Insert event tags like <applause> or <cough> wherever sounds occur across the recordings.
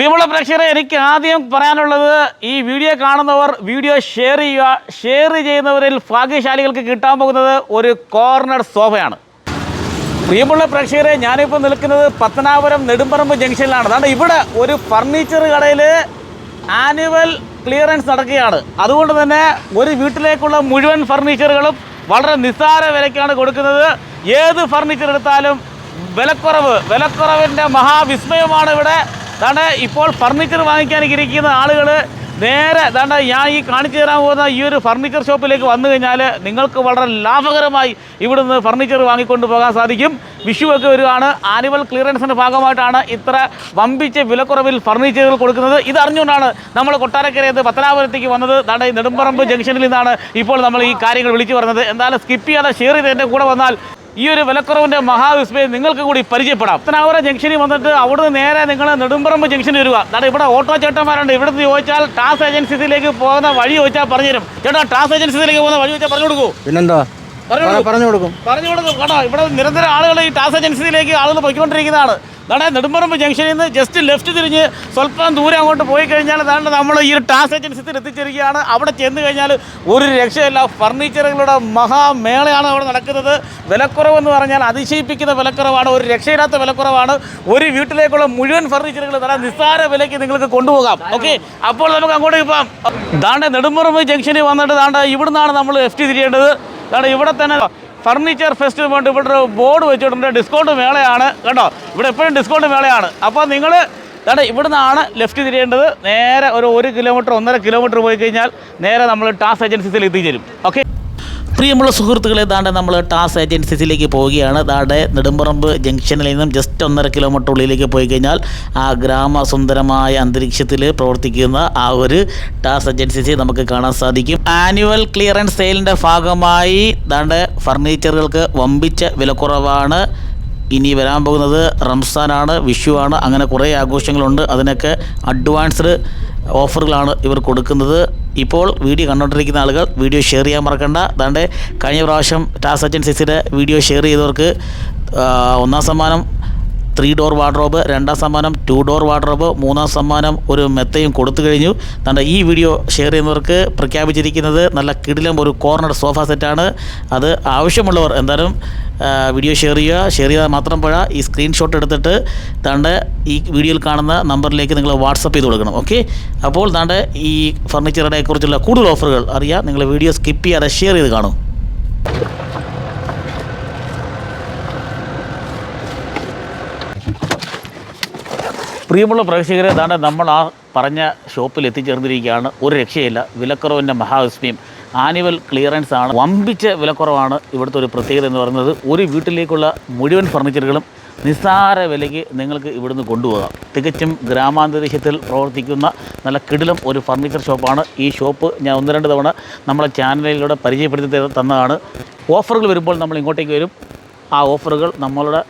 പ്രിയമുള്ള പ്രേക്ഷകരെ എനിക്ക് ആദ്യം പറയാനുള്ളത് ഈ വീഡിയോ കാണുന്നവർ വീഡിയോ ഷെയർ ചെയ്യുക. ഷെയർ ചെയ്യുന്നവരിൽ ഭാഗ്യശാലികൾക്ക് കിട്ടാൻ പോകുന്നത് ഒരു കോർണർ സോഫയാണ് പ്രിയമുള്ള പ്രേക്ഷകരെ ഞാനിപ്പോൾ നിൽക്കുന്നത് പത്തനാപുരം നെടുമ്പറമ്പ് ജംഗ്ഷനിലാണ്. അതാണ് ഇവിടെ ഒരു ഫർണിച്ചർ കടയിൽ ആനുവൽ ക്ലിയറൻസ് നടക്കുകയാണ്. അതുകൊണ്ട് തന്നെ ഒരു വീട്ടിലേക്കുള്ള മുഴുവൻ ഫർണിച്ചറുകളും വളരെ നിസ്സാര വിലയ്ക്കാണ് കൊടുക്കുന്നത്. ഏത് ഫർണിച്ചർ എടുത്താലും വിലക്കുറവ് വിലക്കുറവിന്റെ മഹാവിസ്മയമാണ് ഇവിടെ. അതാണ് ഇപ്പോൾ ഫർണിച്ചർ വാങ്ങിക്കാൻ ഇരിക്കുന്ന ആളുകൾ നേരെ ദാണ്ട ഞാൻ ഈ കാണിച്ചു തരാൻ പോകുന്ന ഈ ഒരു ഫർണിച്ചർ ഷോപ്പിലേക്ക് വന്നു കഴിഞ്ഞാൽ നിങ്ങൾക്ക് വളരെ ലാഭകരമായി ഇവിടുന്ന് ഫർണിച്ചർ വാങ്ങിക്കൊണ്ട് പോകാൻ സാധിക്കും. വിഷു ഒക്കെ വരികയാണ് ആനുവൽ ക്ലിയറൻസിന്റെ ഭാഗമായിട്ടാണ് ഇത്ര വമ്പിച്ച വിലക്കുറവിൽ ഫർണിച്ചറുകൾ കൊടുക്കുന്നത്. ഇത് അറിഞ്ഞുകൊണ്ടാണ് നമ്മൾ കൊട്ടാരക്കരയിൽ നിന്ന് പത്തനാപുരത്തേക്ക് വന്നത്. ദാണ്ട ഈ നെടുമ്പറമ്പ് ജംഗ്ഷനിൽ നിന്നാണ് ഇപ്പോൾ നമ്മൾ ഈ കാര്യങ്ങൾ വിളിച്ചു പറഞ്ഞത്. എന്തായാലും സ്കിപ്പ് ചെയ്യാതെ ഷെയർ ചെയ്ത് എന്റെ കൂടെ വന്നാൽ ഈ ഒരു വിലക്കുറവിന്റെ മഹാവിസ്മയം നിങ്ങൾക്ക് കൂടി പരിചയപ്പെടാം. പത്തനാപുരം ജംഗ്ഷനിൽ വന്നിട്ട് അവിടുന്ന് നേരെ നിങ്ങൾ നെടുമ്പറമ്പ് ജംഗ്ഷനിൽ വരിക. അതാണ് ഇവിടെ ഓട്ടോ ചേട്ടന്മാരുണ്ട്. ഇവിടുന്ന് ചോദിച്ചാൽ ടാസ് ഏജൻസിയിലേക്ക് പോകുന്ന വഴി ചോദിച്ചാൽ പറഞ്ഞുതരും. ചേട്ടാ ടാസ് ഏജൻസിയിലേക്ക് പോകുന്ന വഴി ചോദിച്ചാൽ പറഞ്ഞു കൊടുക്കൂ പിന്നെന്താ? പറഞ്ഞു പറഞ്ഞു കൊടുക്കും പറഞ്ഞു കൊടുക്കും കേട്ടോ ഇവിടെ നിരന്തരം ആളുകൾ ഈ ടാസ് ഏജൻസിയിലേക്ക് ആളുകൾ പോയിക്കൊണ്ടിരിക്കുന്നതാണ്. അതാണ് നെടുമ്പറമ്പ് ജംഗ്ഷനിൽ നിന്ന് ജസ്റ്റ് ലെഫ്റ്റ് തിരിഞ്ഞ് സ്വല്പം ദൂരം അങ്ങോട്ട് പോയി കഴിഞ്ഞാൽ അതാണ് നമ്മൾ ഈ ഒരു ടാസ് ഏജൻസിയിൽ എത്തിച്ചിരിക്കുകയാണ് അവിടെ ചെന്ന് കഴിഞ്ഞാൽ ഒരു രക്ഷയില്ല. ഫർണിച്ചറുകളുടെ മഹാമേളയാണ് അവിടെ നടക്കുന്നത്. വിലക്കുറവെന്ന് പറഞ്ഞാൽ അതിശയിപ്പിക്കുന്ന വിലക്കുറവാണ്. ഒരു രക്ഷയില്ലാത്ത വിലക്കുറവാണ്. ഒരു വീട്ടിലേക്കുള്ള മുഴുവൻ ഫർണിച്ചറുകൾ നല്ല നിസ്സാര വിലയ്ക്ക് നിങ്ങൾക്ക് കൊണ്ടുപോകാം. ഓക്കെ അപ്പോൾ നമുക്ക് അങ്ങോട്ട് ഇപ്പം താണ്ട നെടുമ്പറമ്പ് ജംഗ്ഷനിൽ വന്നിട്ട് താണ്ട ഇവിടുന്നാണ് നമ്മൾ ലെഫ്റ്റ് തിരിയേണ്ടത്. ദാണ്ട് ഇവിടെ തന്നെ ഫർണിച്ചർ ഫെസ്റ്റിന് വേണ്ടി ഇവിടെ ഒരു ബോർഡ് വെച്ചിട്ടുണ്ട്. ഡിസ്കൗണ്ട് മേളയാണ്. കേട്ടോ ഇവിടെ എപ്പോഴും ഡിസ്കൗണ്ട് മേളയാണ്. അപ്പോൾ നിങ്ങൾ ദാണ്ട് ഇവിടുന്നാണ് ലെഫ്റ്റ് തിരിയേണ്ടത്. നേരെ ഒരു ഒരു കിലോമീറ്റർ ഒന്നര കിലോമീറ്റർ പോയി കഴിഞ്ഞാൽ നേരെ നമ്മൾ ടാസ് ഏജൻസീസിൽ എത്തിച്ചേരും. ഓക്കെ പ്രിയമുള്ള സുഹൃത്തുക്കളെ ദാണ്ട് നമ്മൾ ടാസ് ഏജൻസീസിലേക്ക് പോവുകയാണ്. ദാണ്ട് നെടുമ്പറമ്പ് ജംഗ്ഷനിൽ നിന്നും ജസ്റ്റ് ഒന്നര കിലോമീറ്റർ ഉള്ളിലേക്ക് പോയി കഴിഞ്ഞാൽ ആ ഗ്രാമസുന്ദരമായ അന്തരീക്ഷത്തിൽ പ്രവർത്തിക്കുന്ന ആ ഒരു ടാസ് ഏജൻസീസി നമുക്ക് കാണാൻ സാധിക്കും. ആനുവൽ ക്ലിയറൻസ് സെയിലിന്റെ ഭാഗമായി ദാണ്ട് ഫർണിച്ചറുകൾക്ക് വമ്പിച്ച വിലക്കുറവാണ്. ഇനി വരാൻ പോകുന്നത് റംസാനാണ് വിഷുവാണ്. അങ്ങനെ കുറേ ആഘോഷങ്ങളുണ്ട്. അതിനൊക്കെ അഡ്വാൻസ്ഡ് ഓഫറുകളാണ് ഇവർ കൊടുക്കുന്നത്. ഇപ്പോൾ വീഡിയോ കണ്ടുകൊണ്ടിരിക്കുന്ന ആളുകൾ വീഡിയോ ഷെയർ ചെയ്യാൻ മറക്കണ്ട. അതാണ്ട് കഴിഞ്ഞ പ്രാവശ്യം ടാസ് അജൻസിയുടെ വീഡിയോ ഷെയർ ചെയ്തവർക്ക് ഒന്നാം സമ്മാനം ത്രീ ഡോർ വാർഡ്രോബ് രണ്ടാം സമ്മാനം ടു ഡോർ വാർഡ്രോബ് മൂന്നാം സമ്മാനം ഒരു മെത്തയും കൊടുത്തു കഴിഞ്ഞു. തന്റെ ഈ വീഡിയോ ഷെയർ ചെയ്യുന്നവർക്ക് പ്രഖ്യാപിച്ചിരിക്കുന്നത് നല്ല കിടിലം ഒരു കോർണർ സോഫ സെറ്റാണ് അത് ആവശ്യമുള്ളവർ എന്തായാലും വീഡിയോ ഷെയർ ചെയ്യുക. ഷെയർ ചെയ്താൽ മാത്രം പോഴ ഈ സ്ക്രീൻഷോട്ട് എടുത്തിട്ട് താണ്ട് ഈ വീഡിയോയിൽ കാണുന്ന നമ്പറിലേക്ക് നിങ്ങൾ വാട്സപ്പ് ചെയ്ത് കൊടുക്കണം. ഓക്കെ അപ്പോൾ താണ്ട് ഈ ഫർണിച്ചറുടെ കുറിച്ചുള്ള കൂടുതൽ ഓഫറുകൾ അറിയാം നിങ്ങൾ വീഡിയോ സ്കിപ്പ് ചെയ്യാതെ ഷെയർ ചെയ്ത് കാണും. പ്രിയമുള്ള പ്രേക്ഷകരെ ദാണ്ട നമ്മൾ ആ പറഞ്ഞ ഷോപ്പിൽ എത്തിച്ചേർന്നിരിക്കുകയാണ്. ഒരു രക്ഷയില്ല. വിലക്കുറവിന്റെ മഹാവിസ്മയം. ആനുവൽ ക്ലിയറൻസ് ആണ്. വമ്പിച്ച വിലക്കുറവാണ് ഇവിടുത്തെ ഒരു പ്രത്യേകത എന്ന് പറയുന്നത്. ഒരു വീട്ടിലേക്കുള്ള മുഴുവൻ ഫർണിച്ചറുകളും നിസ്സാര വിലയ്ക്ക് നിങ്ങൾക്ക് ഇവിടുന്ന് കൊണ്ടുപോകാം. തികച്ചും ഗ്രാമാന്തരീക്ഷത്തിൽ പ്രവർത്തിക്കുന്ന നല്ല കിടിലം ഒരു ഫർണിച്ചർ ഷോപ്പാണ്. ഈ ഷോപ്പ് ഞാൻ ഒന്ന് രണ്ട് തവണ നമ്മളെ ചാനലിലൂടെ പരിചയപ്പെടുത്തി തന്നതാണ്. ഓഫറുകൾ വരുമ്പോൾ നമ്മൾ ഇങ്ങോട്ടേക്ക് വരും. ആ ഓഫറുകൾ നമ്മളുടെ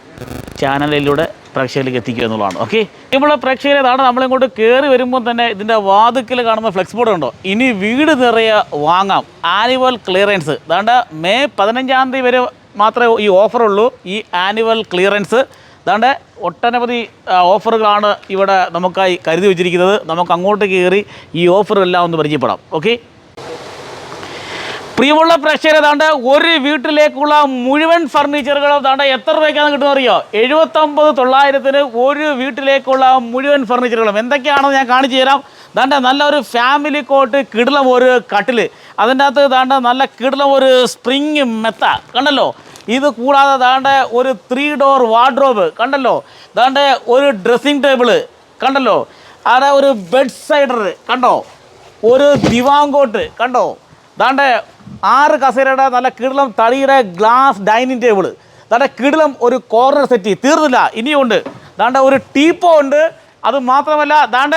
ചാനലിലൂടെ പ്രേക്ഷകരിലേക്ക് എത്തിക്കുക എന്നുള്ളതാണ്. ഓക്കെ ഇപ്പോൾ പ്രേക്ഷകരെ അതാണ് നമ്മളിങ്ങോട്ട് കയറി വരുമ്പോൾ തന്നെ ഇതിന്റെ വാതുക്കിൽ കാണുന്ന ഫ്ലെക്സ് ബോർഡ് ഉണ്ടോ? ഇനി വീട് നിറയെ വാങ്ങാം. ആനുവൽ ക്ലിയറൻസ് അതാണ്ട് മെയ് പതിനഞ്ചാം തീയതി വരെ മാത്രമേ ഈ ഓഫറുള്ളൂ ഈ ആനുവൽ ക്ലിയറൻസ് അതാണ്ട് ഒട്ടനവധി ഓഫറുകളാണ് ഇവിടെ നമുക്കായി കരുതി വെച്ചിരിക്കുന്നത്. നമുക്ക് അങ്ങോട്ട് കയറി ഈ ഓഫറെല്ലാം ഒന്ന് പരിചയപ്പെടാം. ഓക്കെ പ്രിയമുള്ള പ്രേക്ഷകർ ഏതാണ്ട് ഒരു വീട്ടിലേക്കുള്ള മുഴുവൻ ഫർണിച്ചറുകളും താണ്ട എത്ര രൂപയ്ക്കാണ് കിട്ടുന്നത് അറിയോ എഴുപത്തൊമ്പത് തൊള്ളായിരത്തിന് ഒരു വീട്ടിലേക്കുള്ള മുഴുവൻ ഫർണിച്ചറുകളും. എന്തൊക്കെയാണെന്ന് ഞാൻ കാണിച്ചു തരാം. ദാണ്ട നല്ല ഒരു ഫാമിലി കോട്ട് കിടലം ഒരു കട്ടിൽ അതിന്റെ അകത്ത് ദാണ്ട നല്ല കിടലം ഒരു സ്പ്രിങ് മെത്ത. കണ്ടല്ലോ? ഇത് കൂടാതെ ദാണ്ട ഒരു ത്രീ ഡോർ വാർഡ്രോബ് കണ്ടല്ലോ? ദാണ്ട ഒരു ഡ്രസ്സിംഗ് ടേബിൾ കണ്ടല്ലോ? അവിടെ ഒരു ബെഡ് സൈഡർ കണ്ടോ? ഒരു ദിവാങ്കോട്ട് കണ്ടോ? ദാണ്ടെ ആറ് കസേരയുടെ നല്ല കിടിലം തടിയുടെ ഗ്ലാസ് ഡൈനിങ് ടേബിൾ നല്ല കിടിലം ഒരു കോർണർ സെറ്റ് തീർന്നില്ല. ഇനിയുണ്ട്. ദാണ്ട ഒരു ടീപ്പോ ഉണ്ട്. അത് മാത്രമല്ല ദാണ്ട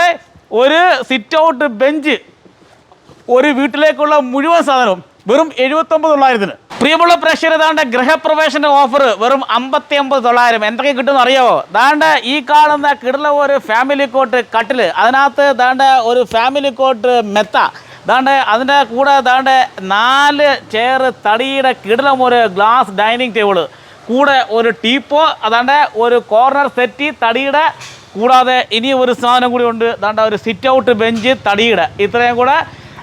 ഒരു സിറ്റ് ഔട്ട് ബെഞ്ച് ഒരു വീട്ടിലേക്കുള്ള മുഴുവൻ സാധനവും വെറും എഴുപത്തൊമ്പത് തൊള്ളായിരത്തിന്. പ്രിയമുള്ള പ്രേക്ഷകർ ദാണ്ട ഗൃഹപ്രവേശന ഓഫർ വെറും അമ്പത്തി ഒമ്പത് തൊള്ളായിരം. എന്തൊക്കെ കിട്ടുമെന്ന് അറിയാമോ ദാണ്ട ഈ കാണുന്ന കിടല ഒരു ഫാമിലി കോട്ട് കട്ടിൽ അതിനകത്ത് ദാണ്ട ഒരു ഫാമിലി കോട്ട് മെത്ത ദാണ്ട് അതിന്റെ കൂടെ ദാണ്ട് നാല് ചെയർ തടിയുടെ കിടലം ഒരു ഗ്ലാസ് ഡൈനിങ് ടേബിൾ കൂടെ ഒരു ടീപ്പോ അതാണ്ട് ഒരു കോർണർ സെറ്റി തടിയുടെ കൂടാതെ ഇനി ഒരു സാധനം കൂടി ഉണ്ട് ദാണ്ട ഒരു സിറ്റ് ഔട്ട് ബെഞ്ച് തടിയുടെ. ഇത്രയും കൂടെ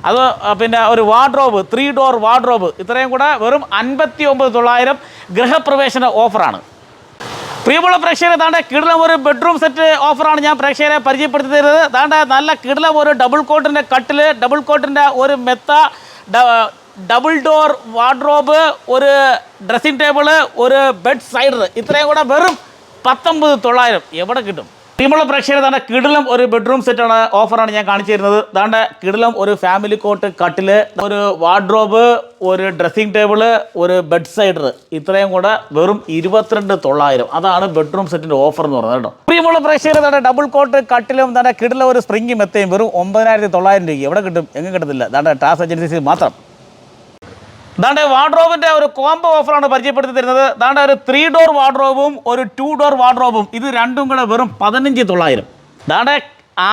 അത് പിന്നെ ഒരു വാർഡ്രോബ് ത്രീ ഡോർ വാർഡ്രോബ് ഇത്രയും കൂടെ വെറും അൻപത്തി ഒമ്പത് തൊള്ളായിരം ഗൃഹപ്രവേശന ഓഫറാണ് പ്രിയമുള്ള പ്രേക്ഷകരെ താണ്ട കിടിലം ബെഡ്റൂം സെറ്റ് ഓഫറാണ് ഞാൻ പ്രേക്ഷകരെ പരിചയപ്പെടുത്തി തരുന്നത് താണ്ട നല്ല കിടിലം ഡബിൾ കോട്ടിന്റെ കട്ടിൽ ഡബിൾ കോട്ടിന്റെ ഒരു മെത്ത ഡബിൾ ഡോർ വാർഡ്രോബ് ഒരു ഡ്രസ്സിംഗ് ടേബിൾ ഒരു ബെഡ് സൈഡർ ഇത്രയും കൂടെ വെറും പത്തൊമ്പത് തൊള്ളായിരം. എവിടെ കിട്ടും? പ്രിയമുള്ള പ്രേക്ഷകരെ തന്നെ കിടിലം ഒരു ബെഡ്റൂം സെറ്റാണ് ഓഫറാണ് ഞാൻ കാണിച്ചു തരുന്നത്. താണ്ട കിടിലം ഒരു ഫാമിലി കോട്ട് കട്ടിൽ ഒരു വാർഡ്രോബ് ഒരു ഡ്രസ്സിംഗ് ടേബിൾ ഒരു ബെഡ് സൈഡർ ഇത്രയും കൂടെ വെറും ഇരുപത്തിരണ്ട് തൊള്ളായിരം. അതാണ് ബെഡ്റൂം സെറ്റിന്റെ ഓഫർ എന്ന് പറയുന്നത് കേട്ടോ. പ്രിയമുള്ള പ്രേക്ഷകരെ തന്നെ ഡബിൾ കോട്ട് കട്ടിലും തന്നെ കിടിലം ഒരു സ്പ്രിംഗും മെത്തയും വെറും ഒമ്പതിനായിരത്തി തൊള്ളായിരം രൂപയ്ക്ക്. എവിടെ കിട്ടും? എങ്ങനെ കിട്ടത്തില്ല. താണ്ട ടാസ് ഏജൻസി മാത്രം. ദാണ്ടെ വാർഡ്രോബിന്റെ ഒരു കോംബോ ഓഫറാണ് പരിചയപ്പെടുത്തി തരുന്നത്. ദാണ്ടെ ഒരു ത്രീ ഡോർ വാർഡ്രോബും ഒരു ടു ഡോർ വാർഡ്രോബും ഇത് രണ്ടും കൂടെ വെറും പതിനഞ്ച് തൊള്ളായിരം. ദാണ്ടെ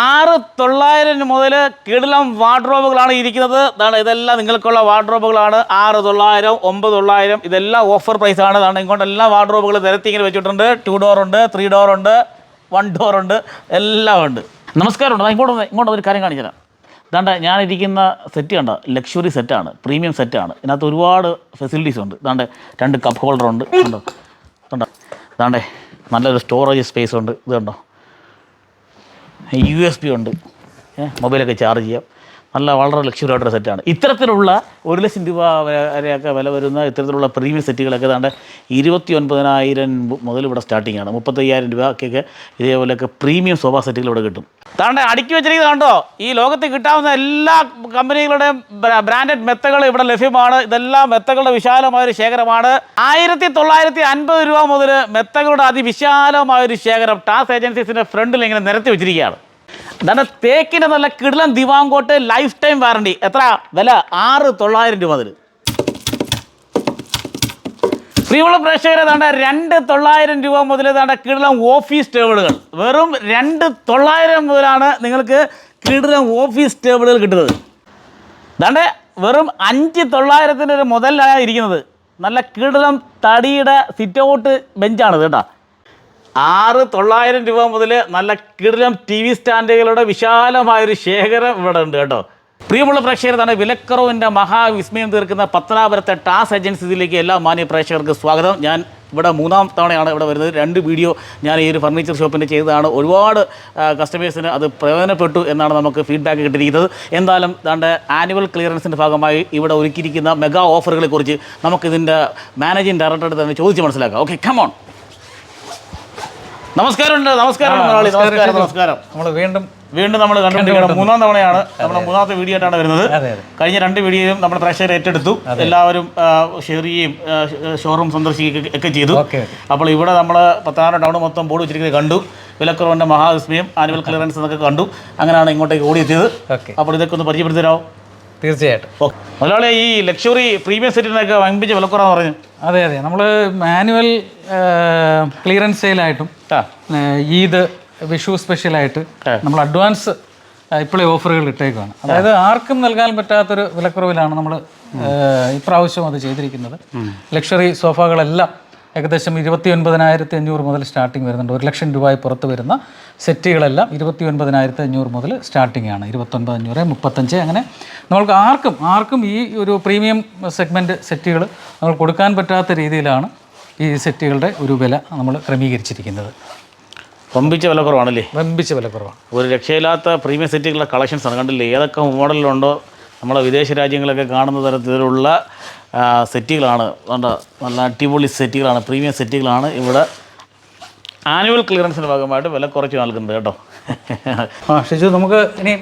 ആറ് തൊള്ളായിരം മുതൽ കിടിലം വാർഡ്രോബുകളാണ് ഇരിക്കുന്നത്. ദാണ്ടെ ഇതെല്ലാം നിങ്ങൾക്കുള്ള വാർഡ്രോബുകളാണ് ആറ് തൊള്ളായിരം ഒമ്പത് തൊള്ളായിരം ഇതെല്ലാം ഓഫർ പ്രൈസാണ് ഇങ്ങോട്ട് എല്ലാ വാർഡ്രോബുകളും നിരത്തി ഇങ്ങനെ വെച്ചിട്ടുണ്ട്. ടു ഡോർ ഉണ്ട് ത്രീ ഡോർ ഉണ്ട് വൺ ഡോർ ഉണ്ട് എല്ലാം ഉണ്ട് നമസ്കാരമുണ്ട്. ദാ ഇങ്ങോട്ട് ഇങ്ങോട്ട് ഒരു കാര്യം കാണിച്ചു തരാം ദാണ്ട ഞാനിരിക്കുന്ന സെറ്റ് കണ്ട? ലക്ഷറി സെറ്റാണ് പ്രീമിയം സെറ്റാണ് ഇതിനകത്ത് ഒരുപാട് ഫെസിലിറ്റീസ് ഉണ്ട്. ഇതാണ്ട് രണ്ട് കപ്പ് ഹോൾഡർ ഉണ്ട്. കണ്ടോ? കണ്ടോ ഇതാണ്ട് നല്ലൊരു സ്റ്റോറേജ് സ്പേസ് ഉണ്ട്. ഇത് കണ്ടോ? യു എസ് പി ഉണ്ട്. മൊബൈലൊക്കെ ചാർജ് ചെയ്യാം. നല്ല വളരെ ലക്ഷറി ആയിട്ടൊരു സെറ്റാണ് ഇത്തരത്തിലുള്ള ഒരു ലക്ഷം രൂപ വരെയൊക്കെ വില വരുന്ന ഇത്തരത്തിലുള്ള പ്രീമിയം സെറ്റുകളൊക്കെ ഏതാണ്ട് ഇരുപത്തി ഒൻപതിനായിരം മുതൽ ഇവിടെ സ്റ്റാർട്ടിംഗ് ആണ്. മുപ്പത്തയ്യായിരം രൂപയ്ക്കൊക്കെ ഇതേപോലെയൊക്കെ പ്രീമിയം സോഫ സെറ്റുകൾ ഇവിടെ കിട്ടും. താണ്ട അടുക്കി വെച്ചിരിക്കുന്നത് കണ്ടോ? ഈ ലോകത്ത് കിട്ടാവുന്ന എല്ലാ കമ്പനികളുടെയും ബ്രാൻഡഡ് മെത്തകൾ ഇവിടെ ലഭ്യമാണ്. ഇതെല്ലാം മെത്തകളുടെ വിശാലമായൊരു ശേഖരമാണ്. ആയിരത്തി തൊള്ളായിരത്തി അൻപത് രൂപ മുതൽ മെത്തകളുടെ അതിവിശാലമായൊരു ശേഖരം ടാസ് ഏജൻസീസിന്റെ ഫ്രണ്ടിൽ ഇങ്ങനെ നിരത്തി വെച്ചിരിക്കുകയാണ്. എന്താണ് തേക്കിന്റെ നല്ല കിടലൻ divan cot life time warranty എത്ര? വില ആറ് തൊള്ളായിരം രൂപ അതിൽ പ്രിയമുള്ള പ്രേക്ഷകരെ താണ്ട രണ്ട് തൊള്ളായിരം രൂപ മുതൽ താണ്ട കിടിലം ഓഫീസ് ടേബിളുകൾ വെറും രണ്ട് തൊള്ളായിരം മുതലാണ് നിങ്ങൾക്ക് കിടിലം ഓഫീസ് ടേബിളുകൾ കിട്ടുന്നത്. താണ്ട വെറും അഞ്ച് തൊള്ളായിരത്തിന്റെ ഒരു മുതലാണ് ഇരിക്കുന്നത്. നല്ല കിടിലം തടിയുടെ സിറ്റ് ഔട്ട് ബെഞ്ചാണ് കേട്ടോ. ആറ് തൊള്ളായിരം രൂപ മുതൽ നല്ല കിടിലം ടി വി സ്റ്റാൻഡുകളുടെ വിശാലമായൊരു ശേഖരം ഇവിടെ ഉണ്ട് കേട്ടോ. പ്രിയമുള്ള പ്രേക്ഷകരാണ് വിലക്കുറവിന്റെ മഹാവിസ്മയം തീർക്കുന്ന പത്തനാപുരത്തെ ടാസ് ഏജൻസിയിലേക്ക് എല്ലാ മാന്യ പ്രേക്ഷകർക്ക് സ്വാഗതം. ഞാൻ ഇവിടെ മൂന്നാം തവണയാണ് ഇവിടെ വരുന്നത്. രണ്ട് വീഡിയോ ഞാൻ ഈ ഒരു ഫർണിച്ചർ ഷോപ്പിന്റെ ചെയ്തതാണ്. ഒരുപാട് കസ്റ്റമേഴ്സിന് അത് പ്രയോജനപ്പെട്ടു എന്നാണ് നമുക്ക് ഫീഡ്ബാക്ക് കിട്ടിയിരിക്കുന്നത്. എന്തായാലും ദാണ്ട് ആനുവൽ ക്ലിയറൻസിന്റെ ഭാഗമായി ഇവിടെ ഒരുക്കിയിരിക്കുന്ന മെഗാ ഓഫറുകളെക്കുറിച്ച് നമുക്കിതിന്റെ മാനേജിംഗ് ഡയറക്ടറുടെ തന്നെ ചോദിച്ച് മനസ്സിലാക്കാം. ഓക്കെ കമോൺ നമസ്കാരമുണ്ട് നമസ്കാരം മുതലാളി നമസ്കാരം നമസ്കാരം നമ്മൾ വീണ്ടും വീണ്ടും നമ്മൾ കണ്ടുപിടിക്കണം മൂന്നാം തവണയാണ് നമ്മുടെ മൂന്നാമത്തെ വീഡിയോ ആയിട്ടാണ് വരുന്നത്. കഴിഞ്ഞ രണ്ട് വീഡിയോയും നമ്മുടെ പ്രേക്ഷകർ ഏറ്റെടുത്തു. എല്ലാവരും ഷെയർ ചെയ്യുകയും ഷോറൂം സന്ദർശിക്കുകയും ഒക്കെ ചെയ്തു. അപ്പോൾ ഇവിടെ നമ്മൾ പത്താറ് ടൗൺ മൊത്തം ബോർഡ് വെച്ചിരിക്കുന്നത് കണ്ടു. വിലക്കുറവിന്റെ മഹാവിസ്മയം ആനുവൽ ക്ലിയറൻസ് എന്നൊക്കെ കണ്ടു. അങ്ങനെയാണ് ഇങ്ങോട്ടേക്ക് ഓടിയെത്തിയത്. അപ്പോൾ ഇതൊക്കെ ഒന്ന് പരിചയപ്പെടുത്തി തരാമോ തീർച്ചയായിട്ടും. ഒരാളെ മുതലാളി ഈ ലക്ഷറി പ്രീമിയം സെറ്റിനൊക്കെ വമ്പിച്ച വിലക്കുറാന്ന് പറഞ്ഞു. അതെ അതെ. നമ്മൾ മാനുവൽ ക്ലിയറൻസ് സെയിലായിട്ടും ഈദ് വിഷു സ്പെഷ്യലായിട്ട് നമ്മൾ അഡ്വാൻസ് ഇപ്പോഴേ ഓഫറുകൾ ഇട്ടേക്കുവാണ്. അതായത് ആർക്കും നൽകാൻ പറ്റാത്തൊരു വിലക്കുറവിലാണ് നമ്മൾ ഇപ്രാവശ്യം അത് ചെയ്തിരിക്കുന്നത്. ലക്ഷറി സോഫകളെല്ലാം ഏകദേശം ഇരുപത്തി ഒൻപതിനായിരത്തി അഞ്ഞൂറ് മുതൽ സ്റ്റാർട്ടിംഗ് വരുന്നുണ്ട്. ഒരു ലക്ഷം രൂപ പുറത്ത് വരുന്ന സെറ്റുകളെല്ലാം ഇരുപത്തി ഒൻപതിനായിരത്തി അഞ്ഞൂറ് മുതൽ സ്റ്റാർട്ടിംഗ് ആണ്. ഇരുപത്തൊൻപത് അഞ്ഞൂറ് മുപ്പത്തഞ്ച് അങ്ങനെ നമ്മൾക്ക് ആർക്കും ആർക്കും ഈ ഒരു പ്രീമിയം സെഗ്മെന്റ് സെറ്റുകൾ നമ്മൾ കൊടുക്കാൻ പറ്റാത്ത രീതിയിലാണ് ഈ സെറ്റുകളുടെ ഒരു വില നമ്മൾ ക്രമീകരിച്ചിരിക്കുന്നത്. വമ്പിച്ച വിലക്കുറവാണല്ലേ വമ്പിച്ച വിലക്കുറവാണ് ഒരു രക്ഷയില്ലാത്ത പ്രീമിയം സെറ്റുകളുടെ കളക്ഷൻസ് ആണ് കണ്ടില്ലേ? ഏതൊക്കെ മോഡലിലുണ്ടോ? നമ്മളെ വിദേശ രാജ്യങ്ങളൊക്കെ കാണുന്ന തരത്തിലുള്ള സെറ്റുകളാണ്. നല്ല അടിപൊളി സെറ്റുകളാണ്. പ്രീമിയം സെറ്റുകളാണ് ഇവിടെ. ആനുവൽ ക്ലിയറൻസിന്റെ ഭാഗമായിട്ട് വില കുറച്ച് നൽകുന്നത് കേട്ടോ. ആ ഷിജു നമുക്ക് ഇനി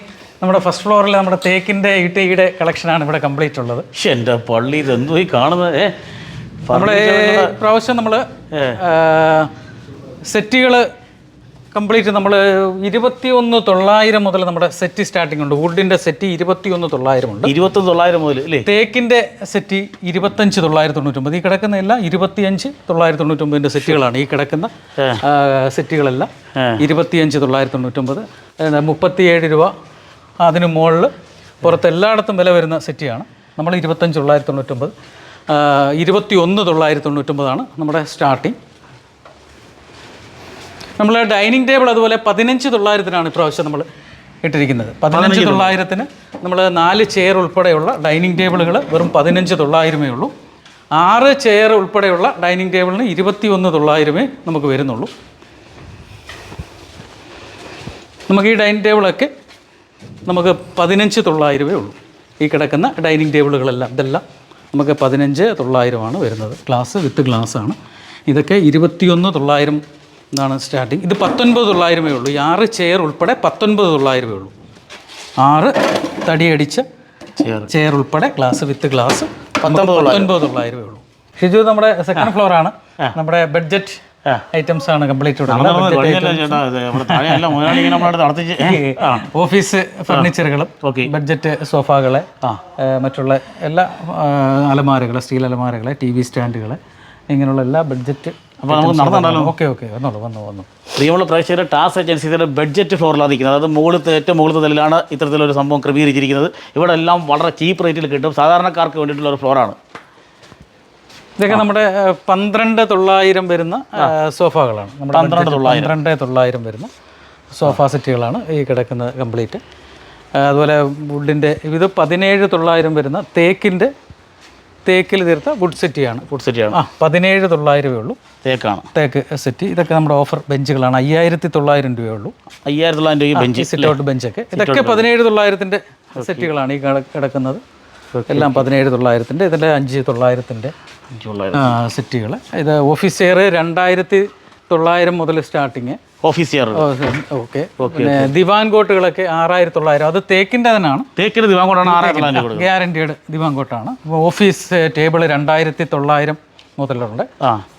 നമ്മുടെ ഫസ്റ്റ് ഫ്ലോറിൽ നമ്മുടെ തേക്കിന്റെ ഇട്ടിയുടെ കളക്ഷനാണ് ഇവിടെ കംപ്ലീറ്റ് ഉള്ളത്. പക്ഷെ എന്റെ പള്ളി ഇതെന്തോ ഈ കാണുന്നത്? ഏ നമ്മൾ പ്രാവശ്യം നമ്മൾ സെറ്റുകൾ കംപ്ലീറ്റ് നമ്മൾ ഇരുപത്തി ഒന്ന് തൊള്ളായിരം മുതൽ നമ്മുടെ സെറ്റ് സ്റ്റാർട്ടിംഗ് ഉണ്ട്. വുഡിന്റെ സെറ്റ് ഇരുപത്തി ഒന്ന് തൊള്ളായിരം ഉണ്ട്. ഇരുപത്തൊന്ന് തൊള്ളായിരം മുതൽ അല്ലേ തേക്കിന്റെ സെറ്റ് ഇരുപത്തഞ്ച് തൊള്ളായിരത്തി തൊണ്ണൂറ്റൊമ്പത് ഈ കിടക്കുന്ന എല്ലാം ഇരുപത്തിയഞ്ച് തൊള്ളായിരത്തി തൊണ്ണൂറ്റൊമ്പതിന്റെ സെറ്റുകളാണ് ഈ കിടക്കുന്ന സെറ്റുകളെല്ലാം ഇരുപത്തിയഞ്ച് തൊള്ളായിരത്തി തൊണ്ണൂറ്റൊമ്പത് ഏഹ്, മുപ്പത്തിയേഴ് രൂപ അതിന് മുകളിൽ പുറത്ത് എല്ലായിടത്തും വില വരുന്ന സെറ്റിയാണ് നമ്മൾ ഇരുപത്തഞ്ച് തൊള്ളായിരത്തി തൊണ്ണൂറ്റൊമ്പത് ഇരുപത്തി ഒന്ന് തൊള്ളായിരത്തി തൊണ്ണൂറ്റൊമ്പതാണ് നമ്മുടെ സ്റ്റാർട്ടിങ് നമ്മൾ ഡൈനിങ് ടേബിൾ അതുപോലെ പതിനഞ്ച് തൊള്ളായിരത്തിനാണ് ഇപ്രാവശ്യം നമ്മൾ ഇട്ടിരിക്കുന്നത്. പതിനഞ്ച് തൊള്ളായിരത്തിന് നമ്മൾ നാല് ചെയർ ഉൾപ്പെടെയുള്ള ഡൈനിങ് ടേബിളുകൾ വെറും പതിനഞ്ച് തൊള്ളായിരമേ ഉള്ളൂ. ആറ് ചെയർ ഉൾപ്പെടെയുള്ള ഡൈനിങ് ടേബിളിന് ഇരുപത്തി ഒന്ന് തൊള്ളായിരമേ നമുക്ക് വരുന്നുള്ളൂ. നമുക്ക് ഈ ഡൈനിങ് ടേബിളൊക്കെ നമുക്ക് പതിനഞ്ച് തൊള്ളായിരമേ ഉള്ളൂ. ഈ കിടക്കുന്ന ഡൈനിങ് ടേബിളുകളെല്ലാം ഇതെല്ലാം നമുക്ക് പതിനഞ്ച് തൊള്ളായിരമാണ് വരുന്നത്. ഗ്ലാസ് വിത്ത് ഗ്ലാസ് ആണ്. ഇതൊക്കെ ഇരുപത്തിയൊന്ന് തൊള്ളായിരം എന്നാണ് സ്റ്റാർട്ടിങ് ഇത് പത്തൊൻപത് തൊള്ളായിരമേ ഉള്ളൂ. ഈ ആറ് ചെയർ ഉൾപ്പെടെ പത്തൊൻപത് തൊള്ളായിരമേ ഉള്ളൂ. ആറ് തടിയടിച്ച ചെയർ ഉൾപ്പെടെ ഗ്ലാസ് വിത്ത് ഗ്ലാസ് പത്തൊൻപത് തൊള്ളായിരമേ ഉള്ളൂ. ഷിജു നമ്മുടെ സെക്കൻഡ് ഫ്ലോർ ആണ്. നമ്മുടെ ബഡ്ജറ്റ് ഐറ്റംസ് ആണ് കംപ്ലീറ്റ് <laughs> ഓഫീസ് ഫർണിച്ചറുകളും ബഡ്ജറ്റ് സോഫകളെ മറ്റുള്ള എല്ലാ അലമാരകളെ സ്റ്റീൽ അലമാരകളെ ടി വി സ്റ്റാൻഡുകൾ ഇങ്ങനെയുള്ള എല്ലാ ബഡ്ജറ്റ് അപ്പോൾ നമുക്ക് നടന്നുണ്ടല്ലോ. ഓക്കെ ഓക്കെ വന്നോളൂ വന്നു വന്നു പ്രിയമുള്ള ടാസ് ഏജൻസിയുടെ ബഡ്ജറ്റ് ഫ്ലോറിലാണ് നിൽക്കുന്നത്. അതായത് മുകളിലത്തെ ഏറ്റവും മുകളിലത്തെ നിലയിലാണ് ഇത്തരത്തിലൊരു സംഭവം ക്രമീകരിച്ചിരിക്കുന്നത്. ഇവിടെ എല്ലാം വളരെ ചീപ്പ് റേറ്റിൽ കിട്ടും. സാധാരണക്കാർക്ക് വേണ്ടിയിട്ടുള്ള ഒരു ഫ്ലോറാണ് ഇതൊക്കെ നമ്മുടെ പന്ത്രണ്ട് തൊള്ളായിരം വരുന്ന സോഫകളാണ്. നമ്മുടെ പന്ത്രണ്ട് budget പന്ത്രണ്ട് തൊള്ളായിരം വരുന്ന സോഫ സെറ്റുകളാണ് ഈ കിടക്കുന്നത് കംപ്ലീറ്റ് അതുപോലെ വുഡിന്റെ ഇത് പതിനേഴ് തൊള്ളായിരം വരുന്ന തേക്കിന്റെ തേക്കിൽ തീർത്ത വുഡ് സെറ്റിയാണ് വുഡ് സെറ്റിയാണ് ആ പതിനേഴ് രൂപയേ ഉള്ളൂ. തേക്കാണ്. തേക്ക് സെറ്റ് ഇതൊക്കെ നമ്മുടെ ഓഫർ ബെഞ്ചുകളാണ് അയ്യായിരത്തി തൊള്ളായിരം രൂപയേ ഉള്ളൂ. അയ്യായിരത്തി തൊള്ളായിരം രൂപ ബെഞ്ച് സിറ്റ് ഔട്ട് ബെഞ്ചൊക്കെ ഇതൊക്കെ പതിനേഴ് തൊള്ളായിരത്തിന്റെ സെറ്റുകളാണ് ഈ കിട- കിടക്കുന്നത്. എല്ലാം പതിനേഴ് തൊള്ളായിരത്തിന്റെ ഇതിന്റെ അഞ്ച് തൊള്ളായിരത്തിന്റെ സെറ്റുകൾ ഇത് ഓഫീസ് ചെയർ രണ്ടായിരത്തി തൊള്ളായിരം മുതൽ സ്റ്റാർട്ടിങ്. Office chair okay. പിന്നെ ദിവാൻ കോട്ടുകളൊക്കെ ആറായിരത്തി തൊള്ളായിരം. അത് തേക്കിന്റെ തന്നെയാണ് തേക്കിന്റെ ദിവാൻ കോട്ടാണ് ആറായിരത്തി ഗ്യാരണ്ടീഡ് ദിവാൻ കോട്ടാണ് ഓഫീസ് ടേബിൾ രണ്ടായിരത്തി തൊള്ളായിരം മുതലുണ്ട്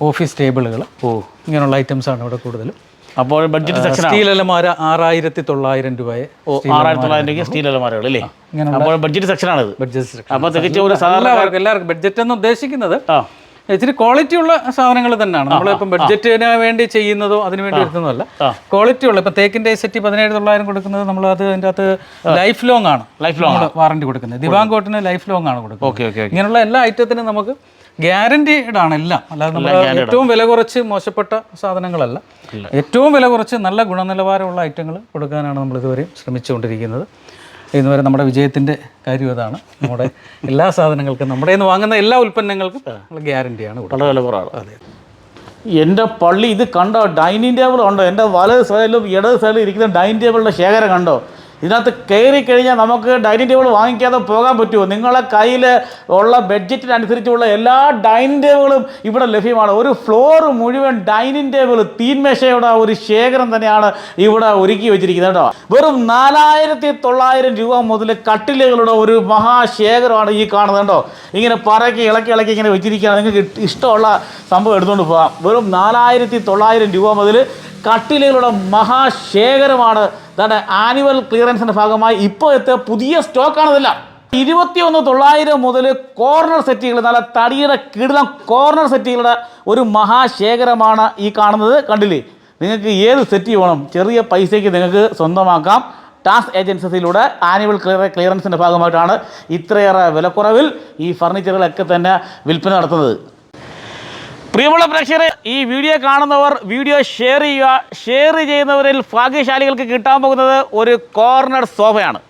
ഓഫീസ് ടേബിളുകൾ. ഓ. ഇങ്ങനെയുള്ള ഐറ്റംസ് ആണ് ഇവിടെ കൂടുതലും. അപ്പോൾ ബഡ്ജറ്റ് സെക്ഷൻ സ്റ്റീൽ അലമാര ആറായിരത്തി തൊള്ളായിരം രൂപയെ ആറായിരത്തി തൊള്ളായിരം രൂപ സ്റ്റീൽ അലമാരകൾ അല്ലേ? അപ്പോൾ ബഡ്ജറ്റ് സെക്ഷനാണിത്. ബഡ്ജറ്റ് അപ്പോൾ തികച്ചും ഒരു സാധാരണ എല്ലാവർക്കും ബഡ്ജറ്റ് എന്ന് ഉദ്ദേശിക്കുന്നത് ഇച്ചിരി ക്വാളിറ്റി ഉള്ള സാധനങ്ങൾ തന്നെയാണ്. നമ്മളിപ്പം ബഡ്ജറ്റിന് വേണ്ടി ചെയ്യുന്നതോ അതിന് വേണ്ടി വരുന്നതല്ല ക്വാളിറ്റി ഉള്ള ഇപ്പം തേക്കിന്റെ സെറ്റ് പതിനേഴ് തൊള്ളായിരം കൊടുക്കുന്നത് നമ്മൾ അത് അതിന്റെ അകത്ത് ലൈഫ് ലോങ് ആണ്. ലൈഫ് ലോങ് വാറണ്ടി കൊടുക്കുന്നത്. ദിവാങ്കോട്ടിന് ലൈഫ് ലോങ് ആണ് കൊടുക്കുന്നത്. ഓക്കെ ഓക്കെ ഇങ്ങനെയുള്ള എല്ലാ ഐറ്റത്തിനും നമുക്ക് ഗ്യാരണ്ടീഡ് ആണ് എല്ലാം. അല്ലാതെ നമ്മൾ ഏറ്റവും വില കുറച്ച് മോശപ്പെട്ട സാധനങ്ങളല്ല. ഏറ്റവും വില കുറച്ച് നല്ല ഗുണനിലവാരമുള്ള ഐറ്റങ്ങൾ കൊടുക്കാനാണ് നമ്മൾ ഇതുവരെയും ശ്രമിച്ചുകൊണ്ടിരിക്കുന്നത്. ഇന്നുവരെ നമ്മുടെ വിജയത്തിന്റെ കാര്യം അതാണ്. നമ്മുടെ എല്ലാ സാധനങ്ങൾക്കും നമ്മുടെ നിന്ന് വാങ്ങുന്ന എല്ലാ ഉൽപ്പന്നങ്ങൾക്കും ഗ്യാരണ്ടിയാണ് വളരെ വില കുറവാണ് എന്റെ പള്ളി ഇത് കണ്ടോ? ഡൈനിങ് ടേബിൾ ഉണ്ടോ എന്റെ വലത് സൈഡിലും ഇടത് സൈഡിലും ഇരിക്കുന്ന ഡൈനിങ് ടേബിളിന്റെ ശേഖരം കണ്ടോ? ഇതിനകത്ത് കയറി കഴിഞ്ഞാൽ നമുക്ക് ഡൈനിങ് ടേബിൾ വാങ്ങിക്കാതെ പോകാൻ പറ്റുമോ? നിങ്ങളെ കയ്യിൽ ഉള്ള ബഡ്ജറ്റിനനുസരിച്ചുള്ള എല്ലാ ഡൈനിങ് ടേബിളും ഇവിടെ ലഭ്യമാണ്. ഒരു ഫ്ലോർ മുഴുവൻ ഡൈനിങ് ടേബിൾ തീൻമേശയുടെ ഒരു ശേഖരം തന്നെയാണ് ഇവിടെ ഒരുക്കി വെച്ചിരിക്കുന്നത് കേട്ടോ. വെറും നാലായിരത്തി തൊള്ളായിരം രൂപ മുതൽ കട്ടിലുകളുടെ ഒരു മഹാശേഖരമാണ് ഈ കാണുന്നത് കേട്ടോ. ഇങ്ങനെ പറക്കി ഇളക്കി ഇളക്കി ഇങ്ങനെ വെച്ചിരിക്കുകയാണ്. നിങ്ങൾക്ക് ഇഷ്ടമുള്ള സംഭവം എടുത്തുകൊണ്ട് പോകാം. വെറും നാലായിരത്തി തൊള്ളായിരം രൂപ മുതൽ കട്ടിലുകളുടെ മഹാശേഖരമാണ്. ഇതാണ് ആനുവൽ ക്ലിയറൻസിന്റെ ഭാഗമായി ഇപ്പോൾ എത്തിയ പുതിയ സ്റ്റോക്കാണ് ഇതെല്ലാം ഇരുപത്തിയൊന്ന് തൊള്ളായിരം മുതൽ കോർണർ സെറ്റുകൾ നല്ല തടിയുടെ കിടിലം കോർണർ സെറ്റുകളുടെ ഒരു മഹാശേഖരമാണ് ഈ കാണുന്നത്. കണ്ടില്ലേ? നിങ്ങൾക്ക് ഏത് സെറ്റ് വേണം ചെറിയ പൈസയ്ക്ക് നിങ്ങൾക്ക് സ്വന്തമാക്കാം. ടാസ് ഏജൻസിയിലൂടെ ആനുവൽ ക്ലിയർ ക്ലിയറൻസിന്റെ ഭാഗമായിട്ടാണ് ഇത്രയേറെ വിലക്കുറവിൽ ഈ ഫർണിച്ചറുകളൊക്കെ തന്നെ വിൽപ്പന നടത്തുന്നത്. പ്രിയമുള്ള പ്രേക്ഷകരെ ഈ വീഡിയോ കാണുന്നവർ വീഡിയോ ഷെയർ ചെയ്യുക. ഷെയർ ചെയ്യുന്നവരിൽ ഭാഗ്യശാലികൾക്ക് കിട്ടാൻ പോകുന്നത് ഒരു കോർണർ സോഫയാണ്